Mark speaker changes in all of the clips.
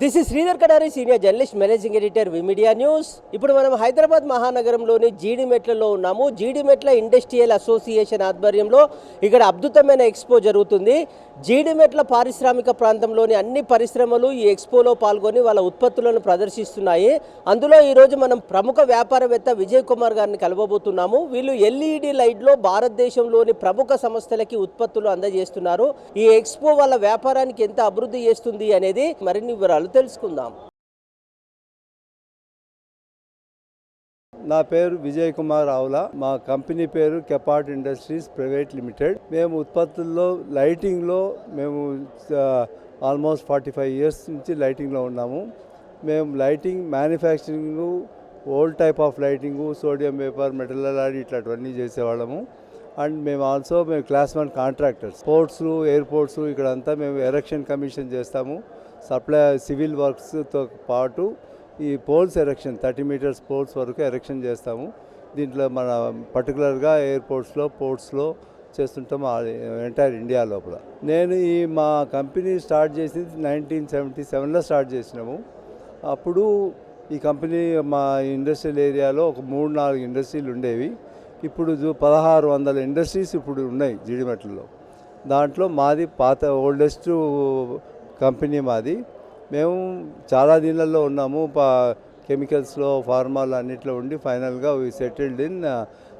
Speaker 1: This is Sridhar Kadari senior journalist managing editor V media news ఇప్పుడు మనం హైదరాబాద్ మహానగరంలోని జీడిమెట్లలో ఉన్నాము. Jeedimetla industrial association ఆధ్వర్యంలో ఇక్కడ అద్భుతమైన ఎక్స్పో జరుగుతుంది. జీడిమెట్ల పారిశ్రామిక ప్రాంతంలోని అన్ని పరిశ్రమలు ఈ ఎక్స్పోలో పాల్గొని వాళ్ళ ఉత్పత్తులను ప్రదర్శిస్తున్నాయి. అందులో ఈరోజు మనం ప్రముఖ వ్యాపారవేత్త విజయ్ కుమార్ గారిని కలవబోతున్నాము. వీళ్ళు ఎల్ఈడి లైట్లో భారతదేశంలోని ప్రముఖ సంస్థలకి ఉత్పత్తులు అందజేస్తున్నారు. ఈ ఎక్స్పో వాళ్ళ వ్యాపారానికి ఎంత అభివృద్ధి చేస్తుంది అనేది మరిన్ని వివరాలు తెలుసుకుందాం.
Speaker 2: నా పేరు విజయ్ కుమార్ ఆవుల మా కంపెనీ పేరు కెపాట్ ఇండస్ట్రీస్ ప్రైవేట్ లిమిటెడ్. మేము ఉత్పత్తుల్లో లైటింగ్లో మేము ఆల్మోస్ట్ ఫార్టీ ఫైవ్ ఇయర్స్ నుంచి లైటింగ్లో ఉన్నాము. మేము lighting manufacturing old type of lighting sodium vapour metal Alladi ఇట్లాంటివన్నీ చేసేవాళ్ళము. అండ్ మేము ఆల్సో మేము class one contractors sports airports ఇక్కడంతా మేము ఎరక్షన్ కమిషన్ చేస్తాము. సప్లై సివిల్ వర్క్స్తో పాటు ఈ poles erection thirty metres poles వరకు ఎరక్షన్ చేస్తాము. దీంట్లో మన పర్టికులర్గా ఎయిర్పోర్ట్స్లో పోర్ట్స్లో చేస్తుంటాం ఎంటైర్ ఇండియా లోపల. నేను ఈ మా కంపెనీ స్టార్ట్ చేసింది నైన్టీన్ సెవెంటీ సెవెన్లో స్టార్ట్ చేసినాము. అప్పుడు ఈ కంపెనీ మా ఇండస్ట్రియల్ ఏరియాలో ఒక మూడు నాలుగు ఇండస్ట్రీలు ఉండేవి. ఇప్పుడు పదహారు వందల ఇండస్ట్రీస్ ఇప్పుడు ఉన్నాయి జీడిమెట్లలో దాంట్లో మాది పాత ఓల్డెస్ట్ కంపెనీ మాది. మేము చాలా దీనిలలో ఉన్నాము. పా కెమికల్స్లో ఫార్మాలు అన్నిట్లో ఉండి ఫైనల్గా we settled in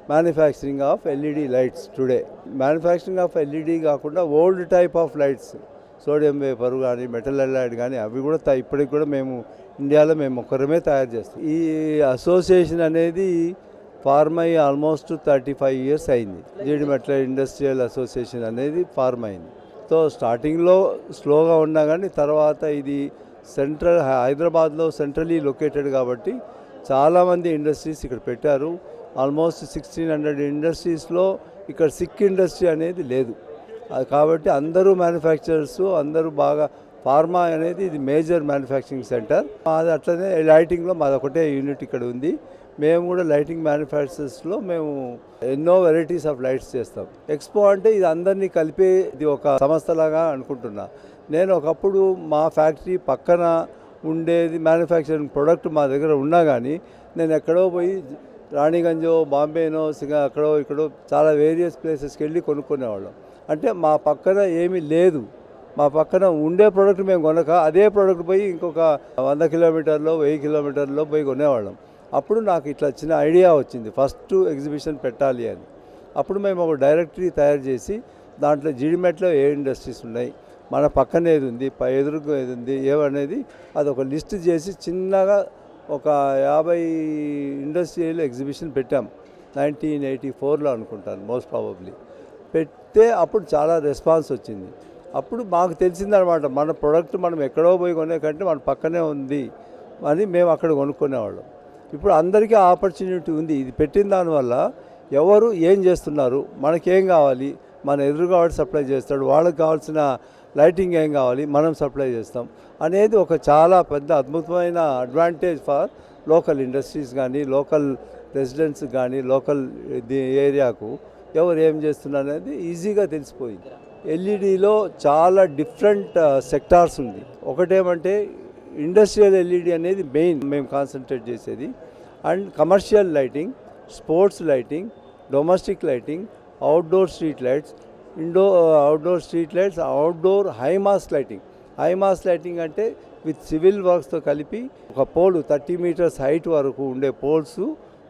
Speaker 2: manufacturing of LED lights today. Manufacturing of LED కాకుండా old type of lights. Sodium vapour కానీ మెటల్ ఎల్లాయిడ్ కానీ అవి కూడా త- ఇప్పటికి కూడా మేము ఇండియాలో మేము ఒక్కరమే తయారు చేస్తాం. ఈ అసోసియేషన్ అనేది ఫార్మ్ అయ్యి ఆల్మోస్ట్ థర్టీ ఫైవ్ ఇయర్స్ అయింది. జీడిమెట్ల ఇండస్ట్రియల్ అసోసియేషన్ అనేది ఫార్మ్ అయింది. సో స్టార్టింగ్లో స్లోగా ఉన్నా కానీ తర్వాత ఇది సెంట్రల్ హైదరాబాద్లో సెంట్రలీ లొకేటెడ్ కాబట్టి చాలామంది ఇండస్ట్రీస్ ఇక్కడ పెట్టారు. ఆల్మోస్ట్ సిక్స్టీన్ హండ్రెడ్ ఇండస్ట్రీస్లో ఇక్కడ సిక్ ఇండస్ట్రీ అనేది లేదు. అది కాబట్టి అందరూ మ్యానుఫ్యాక్చరర్స్ అందరూ బాగా ఫార్మా అనేది ఇది మేజర్ మ్యానుఫ్యాక్చరింగ్ సెంటర్. మాది అట్లనే లైటింగ్లో మాది ఒకటే యూనిట్ ఇక్కడ ఉంది. మేము కూడా లైటింగ్ మ్యానుఫ్యాక్చరర్స్లో మేము ఎన్నో వెరైటీస్ ఆఫ్ లైట్స్ చేస్తాం. ఎక్స్పో అంటే ఇది అందరినీ కలిపే ఇది ఒక సంస్థలాగా అనుకుంటున్నా. నేను ఒకప్పుడు మా ఫ్యాక్టరీ పక్కన ఉండేది మ్యానుఫ్యాక్చరింగ్ ప్రొడక్ట్ మా దగ్గర ఉన్నా కానీ నేను ఎక్కడో పోయి రాణిగంజో బాంబేనో సింగా అక్కడో ఇక్కడో చాలా వేరియస్ ప్లేసెస్కి వెళ్ళి కొనుక్కునేవాళ్ళం. అంటే మా పక్కన ఏమీ లేదు. మా పక్కన ఉండే ప్రోడక్ట్ మేము కొనక అదే ప్రోడక్ట్ పోయి ఇంకొక వంద కిలోమీటర్లో వెయ్యి కిలోమీటర్లో పోయి కొనేవాళ్ళం. అప్పుడు నాకు ఇట్లా చిన్న ఐడియా వచ్చింది. ఫస్ట్ ఎగ్జిబిషన్ పెట్టాలి అని. అప్పుడు మేము ఒక డైరెక్టరీ తయారు చేసి దాంట్లో జీడిమెట్లో ఏ ఇండస్ట్రీస్ ఉన్నాయి మన పక్కన ఏది ఉంది పై ఎదురుగా ఏది ఉంది ఏమనేది అది ఒక లిస్ట్ చేసి చిన్నగా ఒక యాభై ఇండస్ట్రియల్ ఎగ్జిబిషన్ పెట్టాం. నైన్టీన్ ఎయిటీ ఫోర్లో అనుకుంటాను మోస్ట్ ప్రాబబ్లీ పెడితే అప్పుడు చాలా రెస్పాన్స్ వచ్చింది. అప్పుడు మాకు తెలిసిందనమాట మన ప్రోడక్ట్ మనం ఎక్కడో పోయి కొనే కంటే మన పక్కనే ఉంది అని మేము అక్కడ కొనుక్కునేవాళ్ళం. ఇప్పుడు అందరికీ ఆపర్చునిటీ ఉంది. ఇది పెట్టిన దానివల్ల ఎవరు ఏం చేస్తున్నారు మనకేం కావాలి మన ఎదురుగా వాడు సప్లై చేస్తాడు వాళ్ళకి కావాల్సిన లైటింగ్ ఏం కావాలి మనం సప్లై చేస్తాం అనేది ఒక చాలా పెద్ద అద్భుతమైన అడ్వాంటేజ్ ఫర్ లోకల్ ఇండస్ట్రీస్ కానీ లోకల్ రెసిడెంట్స్ కానీ లోకల్ ఏరియాకు ఎవరు ఏం చేస్తున్నారు అనేది ఈజీగా తెలిసిపోయింది. ఎల్ఈడిలో చాలా డిఫరెంట్ సెక్టార్స్ ఉంది. ఒకటేమంటే ఇండస్ట్రియల్ ఎల్ఈడి అనేది మెయిన్ మేము కాన్సన్ట్రేట్ చేసేది. And commercial lighting sports lighting domestic lighting outdoor street lights indoor outdoor street lights outdoor high mast lighting. High mast lighting అంటే విత్ సివిల్ వర్క్స్తో కలిపి ఒక పోల్ థర్టీ మీటర్స్ హైట్ వరకు ఉండే poles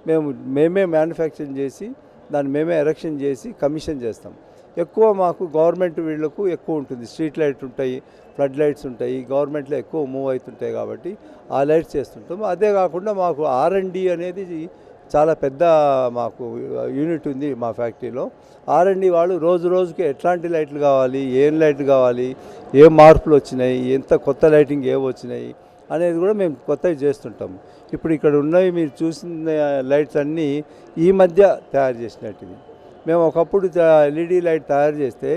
Speaker 2: మేము మేమే మ్యానుఫ్యాక్చరింగ్ చేసి దాన్ని మేమే ఎరక్షన్ చేసి కమిషన్ చేస్తాం. ఎక్కువ మాకు గవర్నమెంట్ వీళ్ళకు ఎక్కువ ఉంటుంది. స్ట్రీట్ లైట్ ఉంటాయి ఫ్లడ్ లైట్స్ ఉంటాయి గవర్నమెంట్లో ఎక్కువ మూవ్ అవుతుంటాయి కాబట్టి ఆ లైట్స్ చేస్తుంటాం అదే కాకుండా మాకు ఆర్ అండ్ డి అనేది చాలా పెద్ద మాకు యూనిట్ ఉంది మా ఫ్యాక్టరీలో. ఆర్ అండ్ వాళ్ళు రోజు రోజుకి ఎట్లాంటి లైట్లు కావాలి ఏం లైట్లు కావాలి ఏ మార్పులు వచ్చినాయి ఎంత కొత్త లైటింగ్ ఏవి వచ్చినాయి అనేది కూడా మేము కొత్తవి చేస్తుంటాము. ఇప్పుడు ఇక్కడ ఉన్నవి మీరు చూసిన లైట్స్ అన్నీ ఈ మధ్య తయారు చేసినట్టువి మేము ఒకప్పుడు ఎల్ఈడి లైట్ తయారు చేస్తే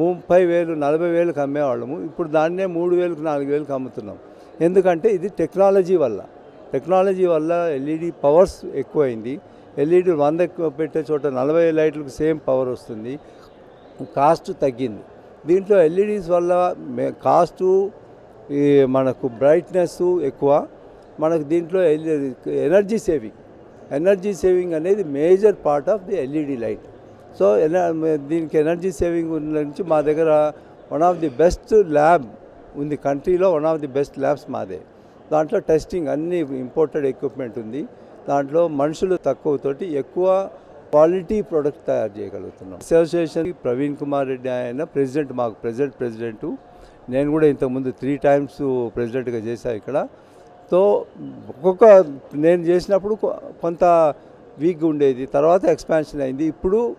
Speaker 2: ముప్పై వేలు నలభై వేలకు అమ్మేవాళ్ళము. ఇప్పుడు దాన్నే మూడు వేలకు నాలుగు వేలకు అమ్ముతున్నాం. ఎందుకంటే ఇది టెక్నాలజీ వల్ల. టెక్నాలజీ వల్ల ఎల్ఈడి పవర్స్ ఎక్కువైంది. ఎల్ఈడి వంద ఎక్కువ పెట్టే చోట నలభై లైట్లకు సేమ్ పవర్ వస్తుంది. కాస్ట్ తగ్గింది. దీంట్లో ఎల్ఈడీస్ వల్ల మే కాస్టు ఈ మనకు బ్రైట్నెస్ ఎక్కువ. మనకు దీంట్లో ఎనర్జీ సేవింగ్. ఎనర్జీ సేవింగ్ అనేది major part of the LED light. So ఎన- దీనికి ఎనర్జీ సేవింగ్ ఉన్న నుంచి మా దగ్గర one of the best lab ఉంది. కంట్రీలో one of the best labs మాదే. దాంట్లో టెస్టింగ్ అన్ని ఇంపోర్టెడ్ ఎక్విప్మెంట్ ఉంది. దాంట్లో మనుషులు తక్కువతోటి ఎక్కువ క్వాలిటీ ప్రొడక్ట్ తయారు చేయగలుగుతున్నాం. అసోసియేషన్ ప్రవీణ్ కుమార్ రెడ్డి ఆయన ప్రెసిడెంట్ మాకు ప్రెసిడెంట్ ప్రెసిడెంట్. నేను కూడా ఇంతకుముందు త్రీ టైమ్స్ ప్రెసిడెంట్గా చేశాను ఇక్కడ. సో ఒక్కొక్క నేను చేసినప్పుడు కొ- కొంత వీక్గా ఉండేది. తర్వాత ఎక్స్పాన్షన్ అయింది. ఇప్పుడు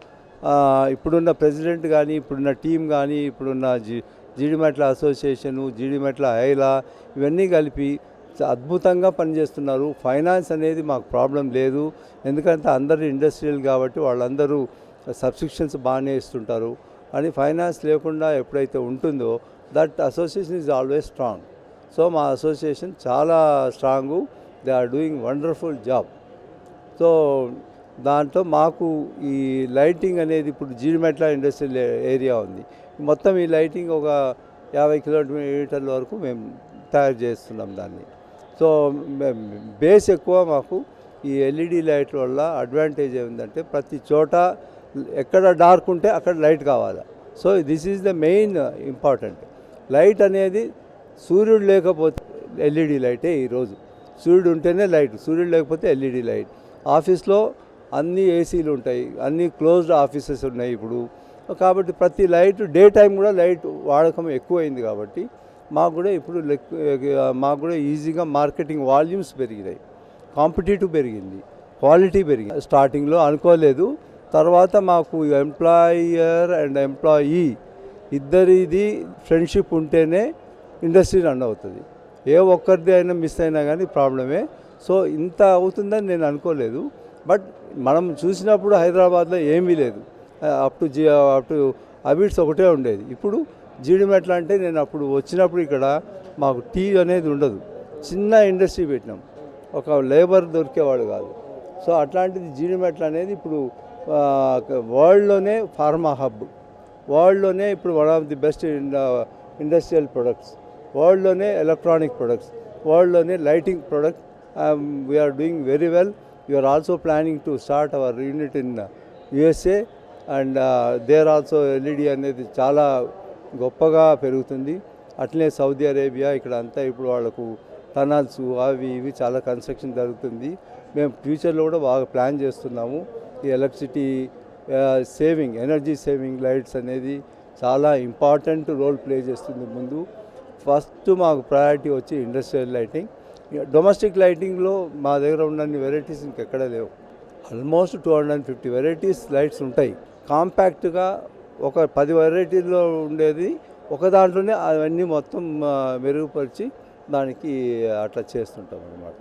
Speaker 2: ఇప్పుడున్న ప్రెసిడెంట్ కానీ ఇప్పుడున్న టీం కానీ ఇప్పుడున్న జీ జీడిమెట్ల అసోసియేషను జీడిమెట్ల ఐలా ఇవన్నీ కలిపి చ- అద్భుతంగా పనిచేస్తున్నారు. ఫైనాన్స్ అనేది మాకు ప్రాబ్లం లేదు. ఎందుకంటే అందరూ ఇండస్ట్రియల్ కాబట్టి వాళ్ళందరూ సబ్స్క్రిప్షన్స్ బాగానే ఇస్తుంటారు. అని ఫైనాన్స్ లేకుండా ఎప్పుడైతే ఉంటుందో that association is always strong so మా అసోసియేషన్ చాలా strong. They are doing wonderful job. So దాంట్లో మాకు ఈ లైటింగ్ అనేది ఇప్పుడు జీడిమెట్ల ఇండస్ట్రియల్ ఏరియా ఉంది. మొత్తం ఈ లైటింగ్ ఒక యాభై కిలోమీటర్ల వరకు మేము తయారు చేస్తున్నాం దాన్ని. సో బేస్ ఎక్కువ మాకు. ఈ ఎల్ఈడి లైట్ వల్ల అడ్వాంటేజ్ ఏంటంటే ప్రతి చోట ఎక్కడ డార్క్ ఉంటే అక్కడ లైట్ కావాలి. So this is the main important. Light అనేది సూర్యుడు లేకపోతే ఎల్ఈడి లైటే ఈరోజు. సూర్యుడు ఉంటేనే లైట్ సూర్యుడు లేకపోతే ఎల్ఈడి లైట్. ఆఫీస్లో అన్ని ఏసీలు ఉంటాయి అన్ని క్లోజ్డ్ ఆఫీసెస్ ఉన్నాయి ఇప్పుడు. కాబట్టి ప్రతి లైట్ డే టైం కూడా లైట్ వాడకం ఎక్కువైంది కాబట్టి మాకు కూడా ఇప్పుడు లెక్- మాకు కూడా ఈజీగా మార్కెటింగ్ వాల్యూమ్స్ పెరిగినాయి. కాంపిటేటివ్ పెరిగింది క్వాలిటీ పెరిగింది. స్టార్టింగ్లో అనుకోలేదు తర్వాత మాకు ఎంప్లాయర్ అండ్ ఎంప్లాయీ ఇద్దరిది ఫ్రెండ్షిప్ ఉంటేనే ఇండస్ట్రీ రన్ అవుతుంది. ఏ ఒక్కరిది అయినా మిస్ అయినా కానీ ప్రాబ్లమే. సో ఇంత అవుతుందని నేను అనుకోలేదు. బట్ మనం చూసినప్పుడు హైదరాబాద్లో ఏమీ లేదు. Up to G up to Abids ఒకటే ఉండేది. ఇప్పుడు జీడిమెట్ల అంటే నేను అప్పుడు వచ్చినప్పుడు ఇక్కడ మాకు టీ అనేది ఉండదు. చిన్న ఇండస్ట్రీ పెట్టినాం. ఒక లేబర్ దొరికేవాడు కాదు. సో అట్లాంటిది జీడిమెట్ల అనేది ఇప్పుడు వరల్డ్లోనే ఫార్మా హబ్. వరల్డ్లోనే ఇప్పుడు one of the best industrial products. వరల్డ్లోనే electronic products వరల్డ్లోనే lighting product we are doing very well we are also planning to start our unit in USA and there also LED అనేది చాలా గొప్పగా పెరుగుతుంది. అట్లే Saudi Arabia ఇక్కడ అంతా ఇప్పుడు వాళ్ళకు tunnels అవి ఇవి చాలా కన్స్ట్రక్షన్ జరుగుతుంది. మేము ఫ్యూచర్లో కూడా బాగా ప్లాన్ చేస్తున్నాము. ఈ electricity saving energy saving lights అనేది చాలా ఇంపార్టెంట్ రోల్ ప్లే చేస్తుంది ముందు. ఫస్ట్ మాకు ప్రయారిటీ వచ్చి ఇండస్ట్రియల్ లైటింగ్ డొమెస్టిక్ లైటింగ్లో మా దగ్గర ఉన్నన్ని వెరైటీస్ ఇంకెక్కడ లేవు. Almost two hundred and fifty varieties lights ఉంటాయి. కాంపాక్ట్గా ఒక పది వెరైటీల్లో ఉండేది. ఒక దాంట్లోనే అవన్నీ మొత్తం మెరుగుపరిచి దానికి అట్లా చేస్తుంటాం అనమాట